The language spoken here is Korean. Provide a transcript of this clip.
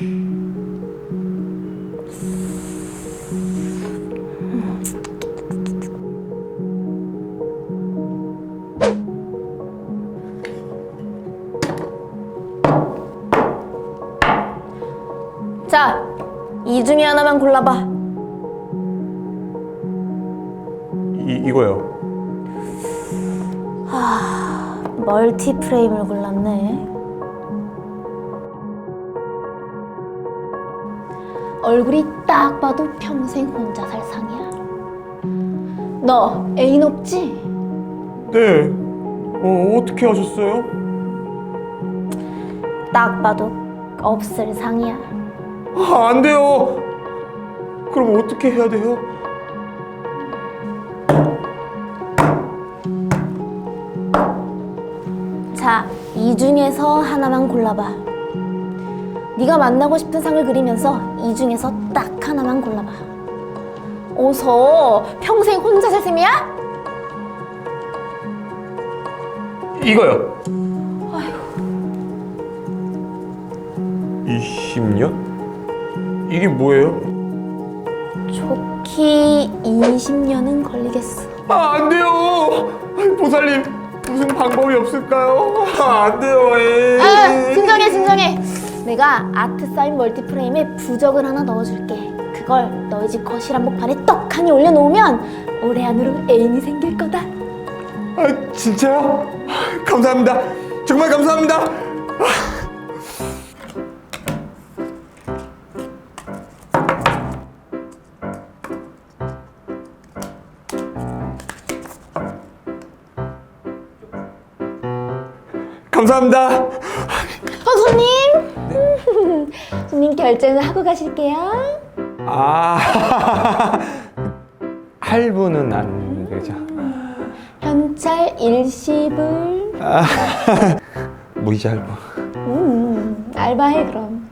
자, 이 중에 하나만 골라봐. 이, 이거요. 멀티 프레임을 골랐네. 얼굴이 딱 봐도 평생 혼자 살 상이야. 너 애인 없지? 네. 어, 어떻게 하셨어요? 딱 봐도 없을 상이야. 아, 안 돼요. 그럼 어떻게 해야 돼요? 자, 이 중에서 하나만 골라봐. 네가 만나고 싶은 상을 그리면서 이 중에서 딱 하나만 골라봐. 어서 평생 혼자 살 셈이야? 이거요. 20년? 이게 뭐예요? 좋기 20년은 걸리겠어. 아, 안 돼요. 보살님, 무슨 방법이 없을까요? 아, 안 돼요. 에이. 아, 진정해, 진정해. 내가 아트 사인 멀티프레임에 부적을 하나 넣어줄게. 그걸 너희 집 거실 한복판에 떡하니 올려놓으면 올해 안으로 애인이 생길 거다. 아, 진짜요? 아, 감사합니다. 정말 감사합니다. 감사합니다. 결제는 하고 가실게요. 아, 할부는 안 되죠. 현찰 일시불. 무이자 할부. 음, 알바해 그럼.